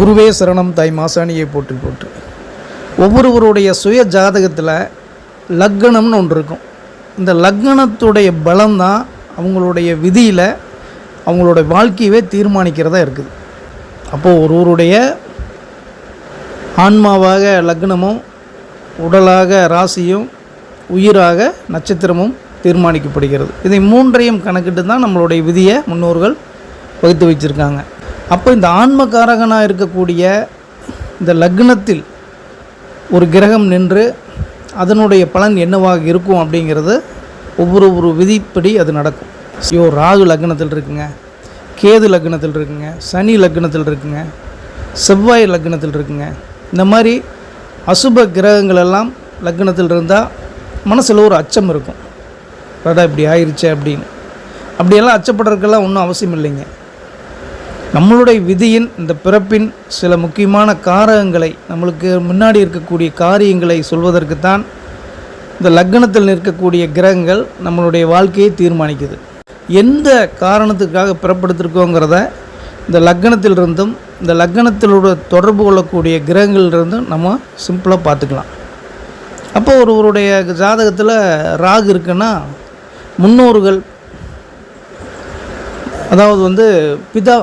குருவே சரணம் தாய் மாசாணியை போற்றி போட்டு ஒவ்வொருவருடைய சுய ஜாதகத்தில் லக்னம்னு ஒன்று இருக்கும். இந்த லக்னத்துடைய பலம்தான் அவங்களுடைய விதியில் அவங்களுடைய வாழ்க்கையவே தீர்மானிக்கிறதா இருக்குது. அப்போது ஒருவருடைய ஆன்மாவாக லக்னமும் உடலாக ராசியும் உயிராக நட்சத்திரமும் தீர்மானிக்கப்படுகிறது. இதை மூன்றையும் கணக்கிட்டு தான் நம்மளுடைய விதியை முன்னோர்கள் வகுத்து வச்சுருக்காங்க. அப்போ இந்த ஆன்மகாரகனாக இருக்கக்கூடிய இந்த லக்னத்தில் ஒரு கிரகம் நின்று அதனுடைய பலன் என்னவாக இருக்கும் அப்படிங்கிறது ஒவ்வொரு ஒரு விதிப்படி அது நடக்கும். ஐயோ ராகு லக்னத்தில் இருக்குங்க கேது லக்னத்தில் இருக்குங்க சனி லக்னத்தில் இருக்குங்க செவ்வாய் லக்னத்தில் இருக்குங்க. இந்த மாதிரி அசுப கிரகங்கள் எல்லாம் லக்னத்தில் இருந்தால் மனசில் ஒரு அச்சம் இருக்கும். அடா இப்படி ஆயிடுச்சு அப்படின்னு. அப்படியெல்லாம் அச்சப்படுறதுக்கெல்லாம் ஒன்றும் அவசியம் இல்லைங்க. நம்மளுடைய விதியின் இந்த பிறப்பின் சில முக்கியமான காரகங்களை நம்மளுக்கு முன்னாடி இருக்கக்கூடிய காரியங்களை சொல்வதற்குத்தான் இந்த லக்னத்தில் நிற்கக்கூடிய கிரகங்கள் நம்மளுடைய வாழ்க்கையை தீர்மானிக்குது. எந்த காரணத்துக்காக பிறப்படுத்திருக்கோங்கிறத இந்த லக்னத்திலிருந்தும் இந்த லக்னத்திலோட தொடர்பு கொள்ளக்கூடிய கிரகங்களிலிருந்தும் நம்ம சிம்பிளாக பார்த்துக்கலாம். அப்போ ஒருவருடைய ஜாதகத்தில் ராகு இருக்குன்னா முன்னோர்கள் அதாவது வந்து பிதா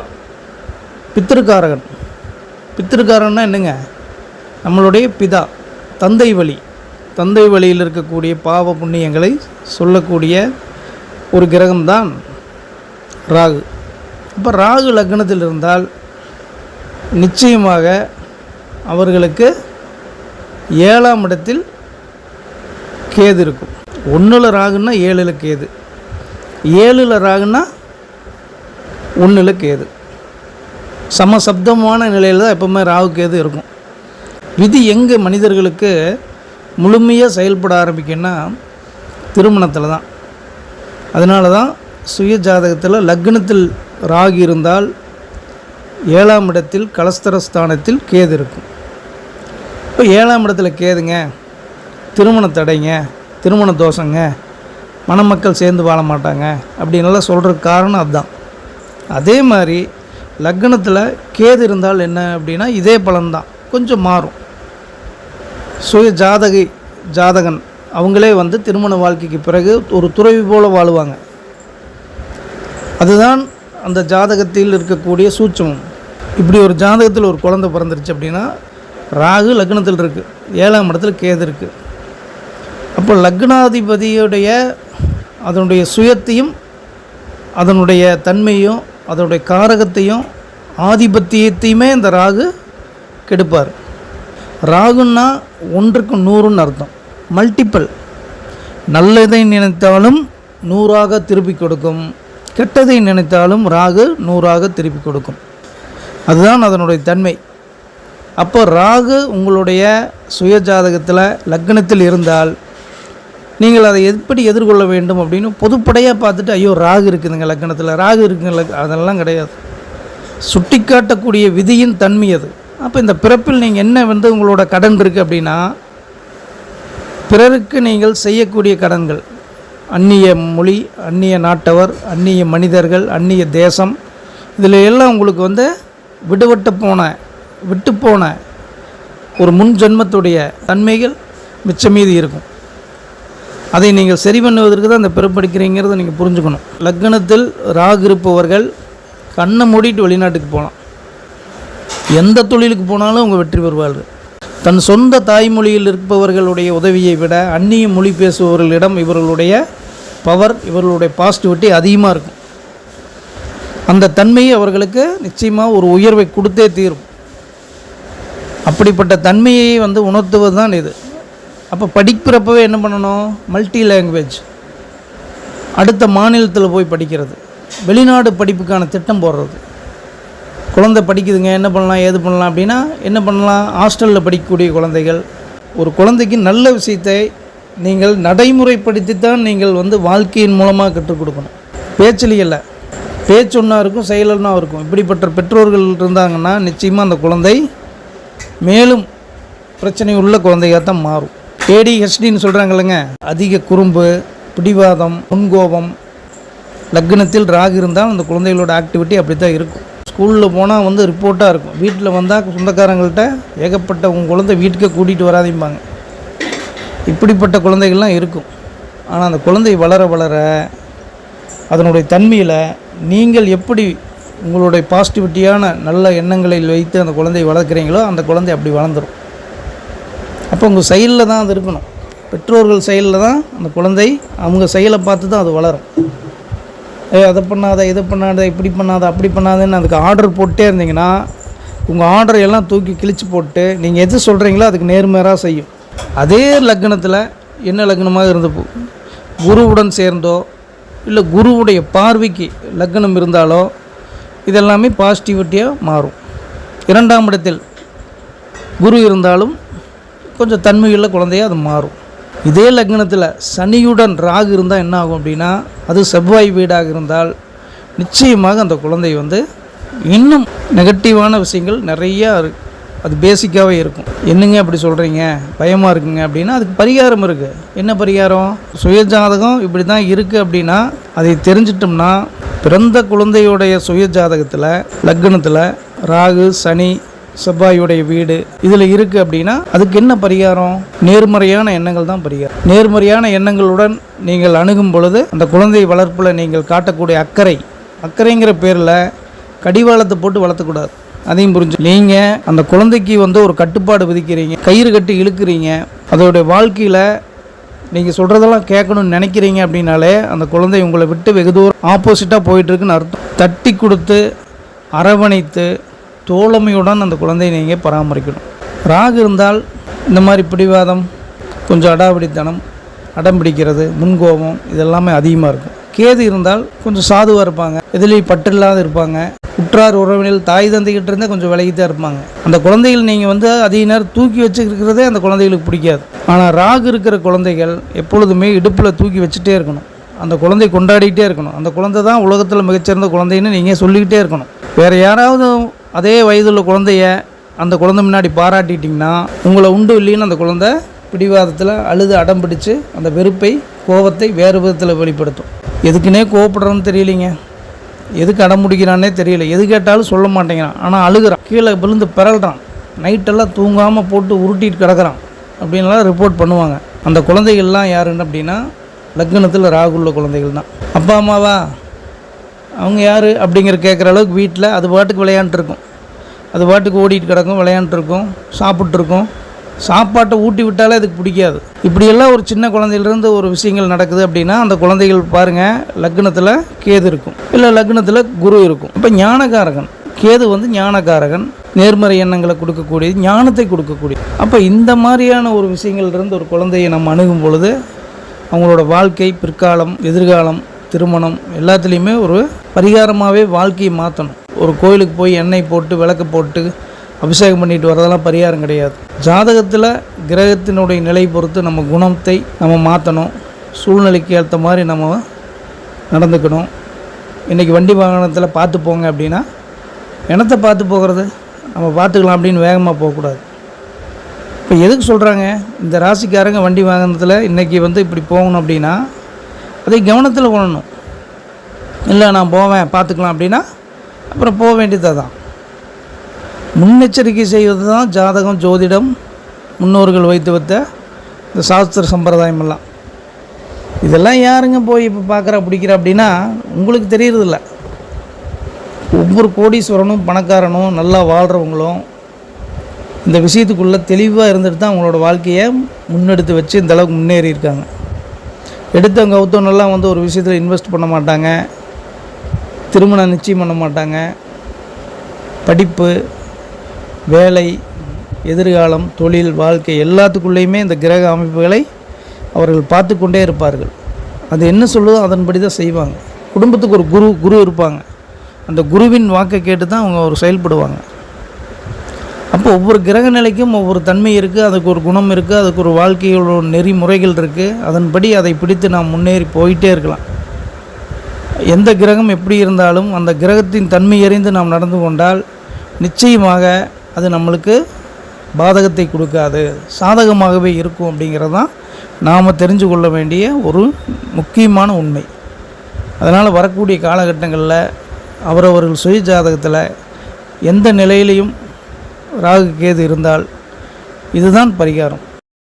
பித்திருக்காரகன். பித்திருக்காரன்னா என்னங்க? நம்மளுடைய பிதா தந்தை வழி. தந்தை வழியில் இருக்கக்கூடிய பாவ புண்ணியங்களை சொல்லக்கூடிய ஒரு கிரகம்தான் ராகு. அப்போ ராகு லக்னத்தில் இருந்தால் நிச்சயமாக அவர்களுக்கு ஏழாம் இடத்தில் கேது இருக்கும். ஒன்றில் ராகுன்னா ஏழில் கேது. ஏழில் ராகுன்னா ஒன்றில் கேது. சமசப்தமான நிலையில் தான் எப்பவுமே ராகு கேது இருக்கும். விதி எங்கே மனிதர்களுக்கு முழுமையாக செயல்பட ஆரம்பிக்குன்னா திருமணத்தில் தான். அதனால தான் சுய ஜாதகத்தில் லக்னத்தில் ராகு இருந்தால் ஏழாம் இடத்தில் கலஸ்தரஸ்தானத்தில் கேது இருக்கும். இப்போ ஏழாம் இடத்துல கேதுங்க திருமண தடைங்க திருமண தோஷங்க மணமக்கள் சேர்ந்து வாழ மாட்டாங்க அப்படின்லாம் சொல்கிற காரணம் அதுதான் அதே மாதிரி லக்னத்தில் கேது இருந்தால் என்ன அப்படின்னா இதே பலன்தான். கொஞ்சம் மாறும். சுய ஜாதகி ஜாதகன் அவங்களே வந்து திருமண வாழ்க்கைக்கு பிறகு ஒரு துறவி போல் வாழுவாங்க. அதுதான் அந்த ஜாதகத்தில் இருக்கக்கூடிய சூட்சமம். இப்படி ஒரு ஜாதகத்தில் ஒரு குழந்தை பிறந்துருச்சு அப்படின்னா ராகு லக்னத்தில் இருக்குது ஏழாம் இடத்துல கேது இருக்குது அப்போ லக்னாதிபதியுடைய அதனுடைய சுயத்தையும் அதனுடைய தன்மையும் அதனுடைய காரகத்தையும் ஆதிபத்தியத்தையுமே இந்த ராகு கெடுப்பார். ராகுன்னா ஒன்றுக்கு நூறுன்னு அர்த்தம். மல்டிப்பிள் நல்லதை நினைத்தாலும் நூறாக திருப்பி கொடுக்கும். கெட்டதை நினைத்தாலும் ராகு நூறாக திருப்பி கொடுக்கும். அதுதான் அதனுடைய தன்மை. அப்போ ராகு உங்களுடைய சுய ஜாதகத்தில் லக்னத்தில் இருந்தால் நீங்கள் அதை எப்படி எதிர்கொள்ள வேண்டும் அப்படின்னு பொதுப்படையாக பார்த்துட்டு ஐயோ ராகு இருக்குதுங்க லக்கணத்தில். ராகு இருக்குங்க அதெல்லாம் கிடையாது. சுட்டிக்காட்டக்கூடிய விதியின் தன்மை அது. அப்போ இந்த பிறப்பில் நீங்கள் என்ன வந்து உங்களோட கடன் இருக்குது அப்படின்னா பிறருக்கு நீங்கள் செய்யக்கூடிய கடன்கள். அந்நிய மொழி அந்நிய நாட்டவர் அந்நிய மனிதர்கள் அந்நிய தேசம் இதில் எல்லாம் உங்களுக்கு வந்து விடுபட்டு போன விட்டு போன ஒரு முன் ஜென்மத்துடைய தன்மைகள் மிச்சம் மீது இருக்கும். அதை நீங்கள் சரி பண்ணுவதற்கு தான் அந்த பிறப்படிக்கிறீங்கிறத நீங்கள் புரிஞ்சுக்கணும். லக்னத்தில் ராகு இருப்பவர்கள் கண்ணை மூடிட்டு வெளிநாட்டுக்கு போகலாம். எந்த தொழிலுக்கு போனாலும் அவங்க வெற்றி பெறுவார்கள். தன் சொந்த தாய்மொழியில் இருப்பவர்களுடைய உதவியை விட அந்நிய மொழி பேசுபவர்களிடம் இவர்களுடைய பவர் இவர்களுடைய பாசிட்டிவிட்டி அதிகமாக இருக்கும். அந்த தன்மையை அவர்களுக்கு நிச்சயமாக ஒரு உயர்வை கொடுத்தே தீரும். அப்படிப்பட்ட தன்மையை வந்து உணர்த்துவது தான் இது. அப்போ படிக்கிறப்பவே என்ன பண்ணணும்? மல்டி லாங்குவேஜ் அடுத்த மாநிலத்தில் போய் படிக்கிறது. வெளிநாடு படிப்புக்கான திட்டம் போடுறது. குழந்தை படிக்குதுங்க என்ன பண்ணலாம் ஏது பண்ணலாம் அப்படின்னா என்ன பண்ணலாம்? ஹாஸ்டலில் படிக்கக்கூடிய குழந்தைகள். ஒரு குழந்தைக்கு நல்ல விஷயத்தை நீங்கள் நடைமுறைப்படுத்தித்தான் நீங்கள் வந்து வாழ்க்கையின் மூலமாக கற்றுக் கொடுக்கணும். பேச்சில் இல்லை பேச்சு ஒன்றா இருக்கும் செயலன்னா இருக்கும். இப்படிப்பட்ட பெற்றோர்கள் இருந்தாங்கன்னா நிச்சயமாக அந்த குழந்தை மேலும் பிரச்சனை உள்ள குழந்தையாக தான் மாறும். ஏடிஹெச்டின்னு சொல்கிறாங்கல்லங்க அதிக குறும்பு பிடிவாதம் முன்கோபம் லக்னத்தில் ராகு இருந்தால் அந்த குழந்தைகளோட ஆக்டிவிட்டி அப்படி தான் இருக்கும். ஸ்கூலில் போனால் வந்து ரிப்போர்ட்டாக இருக்கும். வீட்டில் வந்தால் சொந்தக்காரங்கள்ட்ட ஏகப்பட்ட உங்கள் குழந்தை வீட்டுக்கே கூட்டிகிட்டு வராதிம்பாங்க. இப்படிப்பட்ட குழந்தைகள்லாம் இருக்கும். ஆனால் அந்த குழந்தை வளர வளர அதனுடைய தன்மையில் நீங்கள் எப்படி உங்களுடைய பாசிட்டிவிட்டியான நல்ல எண்ணங்களை வைத்து அந்த குழந்தையை வளர்க்குறீங்களோ அந்த குழந்தை அப்படி வளர்ந்துடும் அப்போ உங்கள் செயலில் தான் அது இருக்கணும். பெற்றோர்கள் செயலில் தான் அந்த குழந்தை அவங்க செயலை பார்த்து தான் அது வளரும். ஏ அதை பண்ணாத இதை பண்ணாத இப்படி பண்ணாத அப்படி பண்ணாதன்னு அதுக்கு ஆர்டர் போட்டே இருந்தீங்கன்னா உங்கள் ஆர்டர் எல்லாம் தூக்கி கிழிச்சு போட்டு நீங்கள் எது சொல்கிறீங்களோ அதுக்கு நேர்மையாக செய்யும். அதே லக்னத்தில் என்ன லக்னமாக இருந்து குருவுடன் சேர்ந்தோ இல்லை குருவுடைய பார்வைக்கு லக்னம் இருந்தாலோ இதெல்லாமே பாசிட்டிவிட்டியாக மாறும். இரண்டாம் இடத்தில் குரு இருந்தாலும் கொஞ்சம் தன்மையுள்ள குழந்தையாக அது மாறும். இதே லக்னத்தில் சனியுடன் ராகு இருந்தால் என்ன ஆகும் அப்படின்னா அது செவ்வாய் வீடாக இருந்தால் நிச்சயமாக அந்த குழந்தை வந்து இன்னும் நெகட்டிவான விஷயங்கள் நிறையா இருக்கு அது பேசிக்காகவே இருக்கும். என்னங்க அப்படி சொல்கிறீங்க பயமாக இருக்குங்க அப்படின்னா அதுக்கு பரிகாரம் இருக்குது என்ன பரிகாரம்? சுயஜாதகம் இப்படி தான் இருக்குது அப்படின்னா அதை தெரிஞ்சிட்டோம்னா பிறந்த குழந்தையுடைய சுயஜாதகத்தில் லக்னத்தில் ராகு சனி செவ்வாயுடைய வீடு இதில் இருக்குது அப்படின்னா அதுக்கு என்ன பரிகாரம்? நேர்மறையான எண்ணங்கள் தான் பரிகாரம். நேர்மறையான எண்ணங்களுடன் நீங்கள் அணுகும் பொழுது அந்த குழந்தை வளர்ப்பில் நீங்கள் காட்டக்கூடிய அக்கறை அக்கறைங்கிற பேரில் கடிவாளத்தை போட்டு வளர்த்தக்கூடாது. அதையும் புரிஞ்சு நீங்கள் அந்த குழந்தைக்கு வந்து ஒரு கட்டுப்பாடு விதிக்கிறீங்க கயிறு கட்டி இழுக்கிறீங்க அதோடைய வாழ்க்கையில் நீங்கள் சொல்கிறதெல்லாம் கேட்கணும்னு நினைக்கிறீங்க அப்படின்னாலே அந்த குழந்தை உங்களை விட்டு வெகு தூரம் ஆப்போசிட்டாக போயிட்டுருக்குன்னு அர்த்தம். தட்டி கொடுத்து அரவணைத்து தோழமையுடன் அந்த குழந்தையை நீங்கள் பராமரிக்கணும். ராகு இருந்தால் இந்த மாதிரி பிடிவாதம் கொஞ்சம் அடாவடித்தனம் அடம் பிடிக்கிறது முன்கோபம் இதெல்லாமே அதிகமாக இருக்கும். கேது இருந்தால் கொஞ்சம் சாதுவாக இருப்பாங்க எதுலேயும் இல்லாத இருப்பாங்க உற்றார் உறவினர் தாய் தந்தைகிட்ட இருந்தே கொஞ்சம் விலகி தான் இருப்பாங்க. அந்த குழந்தைகள் நீங்கள் வந்து அதிக நேரம் தூக்கி வச்சுருக்கிறதே அந்த குழந்தைகளுக்கு பிடிக்காது. ஆனால் ராகு இருக்கிற குழந்தைகள் எப்பொழுதுமே இடுப்பில் தூக்கி வச்சுட்டே இருக்கணும். அந்த குழந்தை கொண்டாடிக்கிட்டே இருக்கணும். அந்த குழந்தை தான் உலகத்தில் மிகச்சிறந்த குழந்தைன்னு நீங்கள் சொல்லிக்கிட்டே இருக்கணும். வேறு யாராவது அதே வயதுள்ள குழந்தைய அந்த குழந்தை முன்னாடி பாராட்டிட்டிங்கன்னா உங்களை உண்டு இல்லைன்னு அந்த குழந்தை பிடிவாதத்தில் அழுது அடம் பிடிச்சு அந்த வெறுப்பை கோபத்தை வேறு விதத்தில் வெளிப்படுத்தும். எதுக்குன்னே கோவப்படுறோன்னு தெரியலைங்க. எதுக்கு அடம் பிடிக்கிறான்னே தெரியல. எது கேட்டாலும் சொல்ல மாட்டேங்கிறான். ஆனால் அழுகிறான். கீழே விழுந்து பிறல்றான். நைட்டெல்லாம் தூங்காமல் போட்டு உருட்டிட்டு கிடக்கிறான். அப்படின்லாம் ரிப்போர்ட் பண்ணுவாங்க. அந்த குழந்தைகள்லாம் யாருன்னு அப்படின்னா லக்னத்தில் ராகுள்ள குழந்தைகள் தான் அப்பா அம்மாவா? அவங்க யார் அப்படிங்கிற கேட்குற அளவுக்கு வீட்டில் அது பாட்டுக்கு விளையாண்டுருக்கும். அது பாட்டுக்கு ஓடிட்டு கிடக்கும் விளையாண்டுருக்கும் சாப்பிட்ருக்கும் சாப்பாட்டை ஊட்டி விட்டாலே அதுக்கு பிடிக்காது. இப்படியெல்லாம் ஒரு சின்ன குழந்தையிலேருந்து ஒரு விஷயங்கள் நடக்குது அப்படின்னா அந்த குழந்தைகள் பாருங்கள் லக்னத்தில் கேது இருக்கும். இல்லை லக்னத்தில் குரு இருக்கும். இப்போ ஞானகாரகன். கேது வந்து ஞானகாரகன். நேர்மறை எண்ணங்களை கொடுக்கக்கூடியது ஞானத்தை கொடுக்கக்கூடிய அப்போ இந்த மாதிரியான ஒரு விஷயங்கள்லேருந்து ஒரு குழந்தையை நம்ம அணுகும் பொழுது அவங்களோட வாழ்க்கை பிற்காலம் எதிர்காலம் திருமணம் எல்லாத்துலேயுமே ஒரு பரிகாரமாகவே வாழ்க்கையை மாற்றணும். ஒரு கோயிலுக்கு போய் எண்ணெய் போட்டு விளக்கு போட்டு அபிஷேகம் பண்ணிட்டு வரதெல்லாம் பரிகாரம் கிடையாது. ஜாதகத்தில் கிரகத்தினுடைய நிலை பொறுத்து நம்ம குணத்தை நம்ம மாற்றணும். சூழ்நிலைக்கு ஏற்ற மாதிரி நம்ம நடந்துக்கணும். இன்றைக்கி வண்டி வாகனத்தில் பார்த்து போங்க அப்படின்னா இனத்தை பார்த்து போகிறது? நம்ம பார்த்துக்கலாம் அப்படின்னு வேகமாக போகக்கூடாது. இப்போ எதுக்கு சொல்கிறாங்க? இந்த ராசிக்காரங்க வண்டி வாகனத்தில் இன்றைக்கி வந்து இப்படி போகணும் அப்படின்னா அதை கவனத்தில் கொள்ளணும். இல்லை நான் போவேன் பார்த்துக்கலாம் அப்படின்னா அப்புறம் போக வேண்டியது தான் முன்னெச்சரிக்கை செய்வது தான் ஜாதகம் ஜோதிடம் முன்னோர்கள் வைத்து வைத்த இந்த சாஸ்திர சம்பிரதாயம் எல்லாம் இதெல்லாம் யாருங்க போய் இப்போ பார்க்குறா பிடிக்கிறா அப்படின்னா உங்களுக்கு தெரியறதில்ல. ஒவ்வொரு கோடீஸ்வரனும் பணக்காரனும் நல்லா வாழ்கிறவங்களும் இந்த விஷயத்துக்குள்ளே தெளிவாக இருந்துட்டு தான் அவங்களோட வாழ்க்கையை முன்னெடுத்து வச்சு இந்தளவுக்கு முன்னேறி இருக்காங்க எடுத்தவங்க கவுத்தவனெல்லாம் வந்து ஒரு விஷயத்தில் இன்வெஸ்ட் பண்ண மாட்டாங்க. திருமணம் நிச்சயம் பண்ண மாட்டாங்க. படிப்பு வேலை எதிர்காலம் தொழில் வாழ்க்கை எல்லாத்துக்குள்ளேயுமே இந்த கிரக அமைப்புகளை அவர்கள் பார்த்து கொண்டே இருப்பார்கள். அது என்ன சொல்லுதோ அதன்படி தான் செய்வாங்க. குடும்பத்துக்கு ஒரு குரு குரு இருப்பாங்க. அந்த குருவின் வாக்கை கேட்டு தான் அவங்க ஒரு செயல்படுவாங்க. அப்போ ஒவ்வொரு கிரக நிலைக்கும் ஒவ்வொரு தன்மை இருக்குது அதுக்கு ஒரு குணம் இருக்குது அதுக்கு ஒரு வாழ்க்கையோட நெறிமுறைகள் இருக்குது அதன்படி அதை பிடித்து நாம் முன்னேறி போயிட்டே இருக்கலாம். எந்த கிரகம் எப்படி இருந்தாலும் அந்த கிரகத்தின் தன்மை அறிந்து நாம் நடந்து கொண்டால் நிச்சயமாக அது நம்மளுக்கு பாதகத்தை கொடுக்காது. சாதகமாகவே இருக்கும் அப்படிங்கிறது தான் நாம் தெரிஞ்சு கொள்ள வேண்டிய ஒரு முக்கியமான உண்மை. அதனால் வரக்கூடிய காலகட்டங்களில் அவரவர்கள் சுய ஜாதகத்தில் எந்த நிலையிலையும் ராகு கேது இருந்தால் இதுதான் பரிகாரம்.